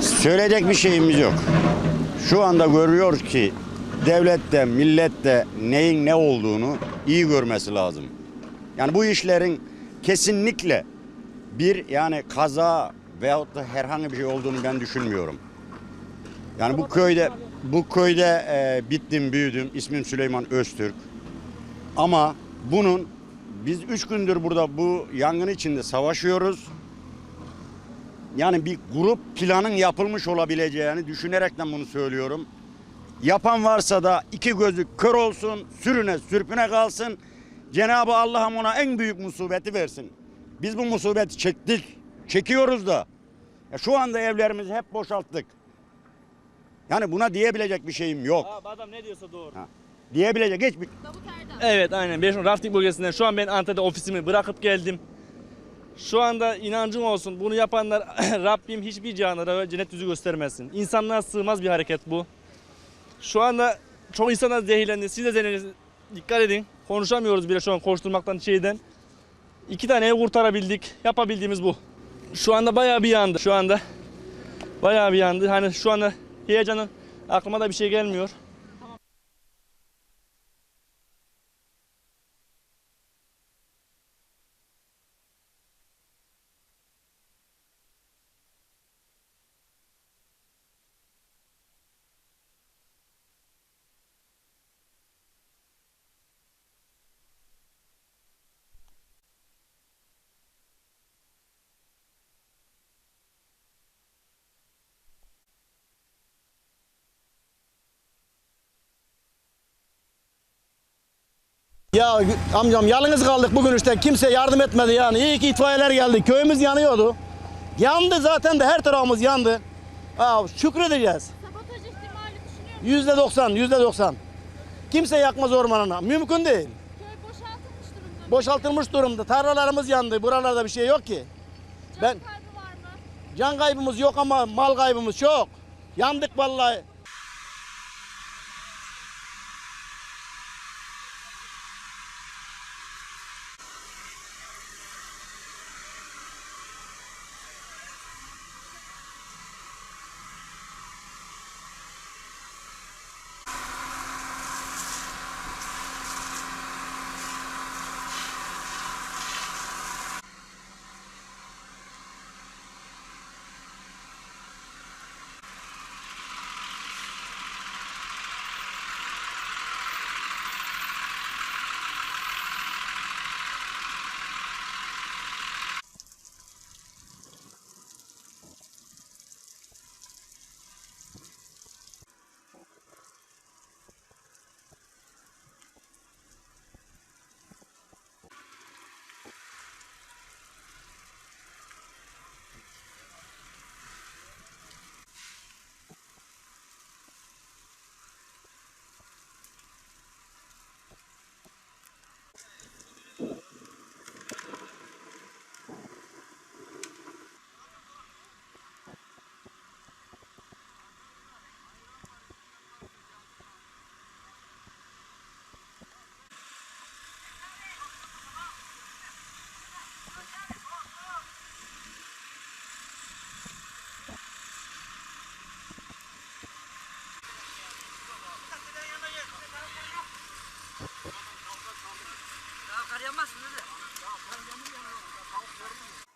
Söyleyecek bir şeyimiz yok. Şu anda görüyor ki devlet de millet de neyin ne olduğunu iyi görmesi lazım. Yani bu işlerin kesinlikle bir yani kaza veyahut da herhangi bir şey olduğunu ben düşünmüyorum. Yani bu köyde bu köyde e, bittim büyüdüm. İsmim Süleyman Öztürk. Ama bunun biz üç gündür burada bu yangın içinde savaşıyoruz. Yani bir grup planın yapılmış olabileceğini düşünerekten bunu söylüyorum. Yapan varsa da iki gözü kör olsun, sürüne sürpüne kalsın. Cenab-ı Allah'ım ona en büyük musibeti versin. Biz bu musibeti çektik, çekiyoruz da. Ya şu anda evlerimizi hep boşalttık. Yani buna diyebilecek bir şeyim yok. Abi adam ne diyorsa doğru. Ha. Diyebilecek hiçbir... Davut Erdem. Evet aynen. Şu rafting bölgesinden şu an ben Antalya'da ofisimi bırakıp geldim. Şu anda inancım olsun. Bunu yapanlar Rabbim hiçbir canlılara cennet yüzü göstermesin. İnsanlığa sığmaz bir hareket bu. Şu anda çok insanlar zehirlendi. Siz de zehirlendiniz. Dikkat edin. Konuşamıyoruz bile şu an koşturmaktan şeyden. İki tane ev kurtarabildik. Yapabildiğimiz bu. Şu anda bayağı bir yandı. Şu anda bayağı bir yandı. Hani şu anda heyecanın aklıma da bir şey gelmiyor. Ya amcam yalnız kaldık bugün işte kimse yardım etmedi yani. İyi ki itfaiyeler geldi. Köyümüz yanıyordu. Yandı zaten de her tarafımız yandı. Aa, şükredeceğiz. Sabotaj ihtimali düşünüyor musun? Yüzde doksan, yüzde doksan. Kimse yakmaz ormanına. Mümkün değil. Köy boşaltılmış durumda. Boşaltılmış durumda. Tarlalarımız yandı. Buralarda bir şey yok ki. Can ben- kaybı var mı? Can kaybımız yok ama mal kaybımız çok. Yandık vallahi. Daha kar yağmazsın dedi. Ya kar yağmur yağmur. Tavuk sormuyor.